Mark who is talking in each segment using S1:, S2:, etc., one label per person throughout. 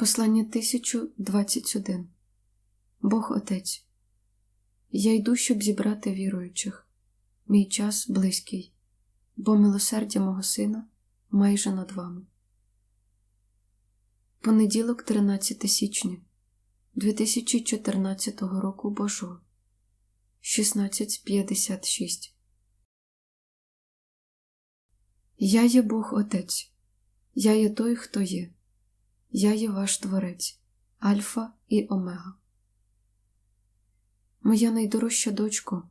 S1: Послання 1021 Бог Отець. Я йду, щоб зібрати віруючих. Мій час близький, бо милосердя мого сина майже над вами. Понеділок, 13 січня 2014 року Божого 1656 Я є Бог Отець, я є той, хто є. Я є ваш Творець, Альфа і Омега. Моя найдорожча дочко,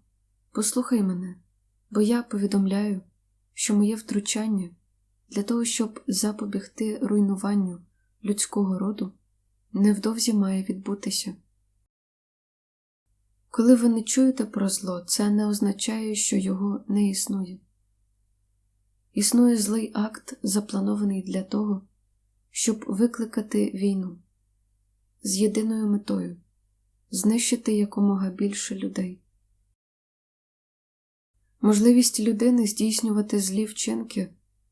S1: послухай мене, бо я повідомляю, що моє втручання для того, щоб запобігти руйнуванню людського роду, невдовзі має відбутися. Коли ви не чуєте про зло, це не означає, що його не існує. Існує злий акт, запланований для того, щоб викликати війну з єдиною метою знищити якомога більше людей. Можливість людини здійснювати злі вчинки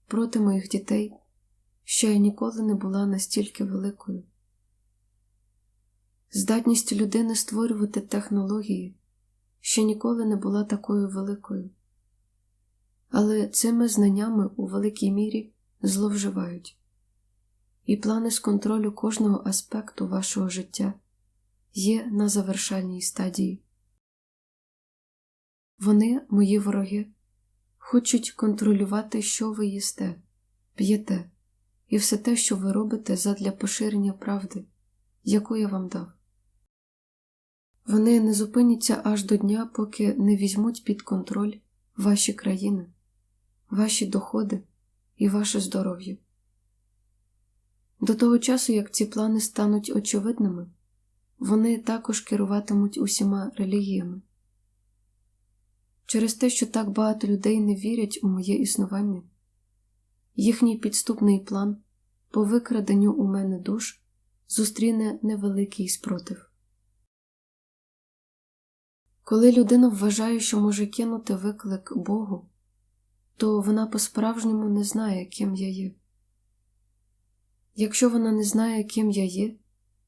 S1: проти моїх дітей ще ніколи не була настільки великою. Здатність людини створювати технології ще ніколи не була такою великою, але цими знаннями у великій мірі зловживають і плани з контролю кожного аспекту вашого життя є на завершальній стадії. Вони, мої вороги, хочуть контролювати, що ви їсте, п'єте, і все те, що ви робите задля поширення правди, яку я вам дав. Вони не зупиняться аж до дня, поки не візьмуть під контроль ваші країни, ваші доходи і ваше здоров'я. До того часу, як ці плани стануть очевидними, вони також керуватимуть усіма релігіями. Через те, що так багато людей не вірять у моє існування, їхній підступний план по викраденню у мене душ зустріне невеликий спротив. Коли людина вважає, що може кинути виклик Богу, то вона по-справжньому не знає, ким я є. Якщо вона не знає, ким я є,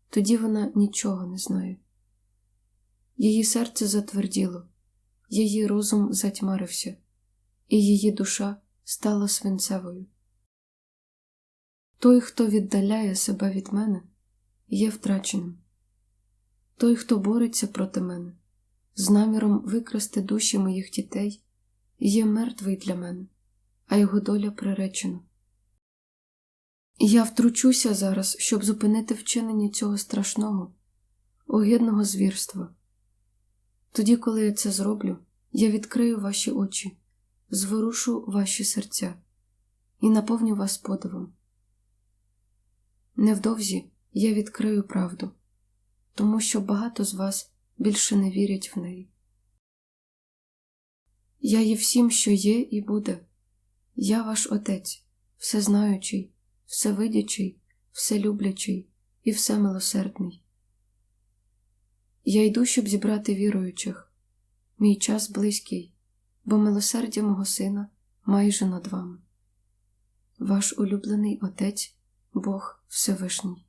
S1: тоді вона нічого не знає. Її серце затверділо, її розум затьмарився, і її душа стала свинцевою. Той, хто віддаляє себе від мене, є втраченим. Той, хто бореться проти мене, з наміром викрасти душі моїх дітей, є мертвий для мене, а його доля приречена. Я втручуся зараз, щоб зупинити вчинення цього страшного, огидного звірства. Тоді, коли я це зроблю, я відкрию ваші очі, зворушу ваші серця і наповню вас подивом. Невдовзі я відкрию правду, тому що багато з вас більше не вірять в неї. Я є всім, що є і буде. Я ваш Отець, всезнаючий всевидячий, вселюблячий і всемилосердний. Я йду, щоб зібрати віруючих, мій час близький, бо милосердя мого сина майже над вами. Ваш улюблений Отець, Бог Всевишній.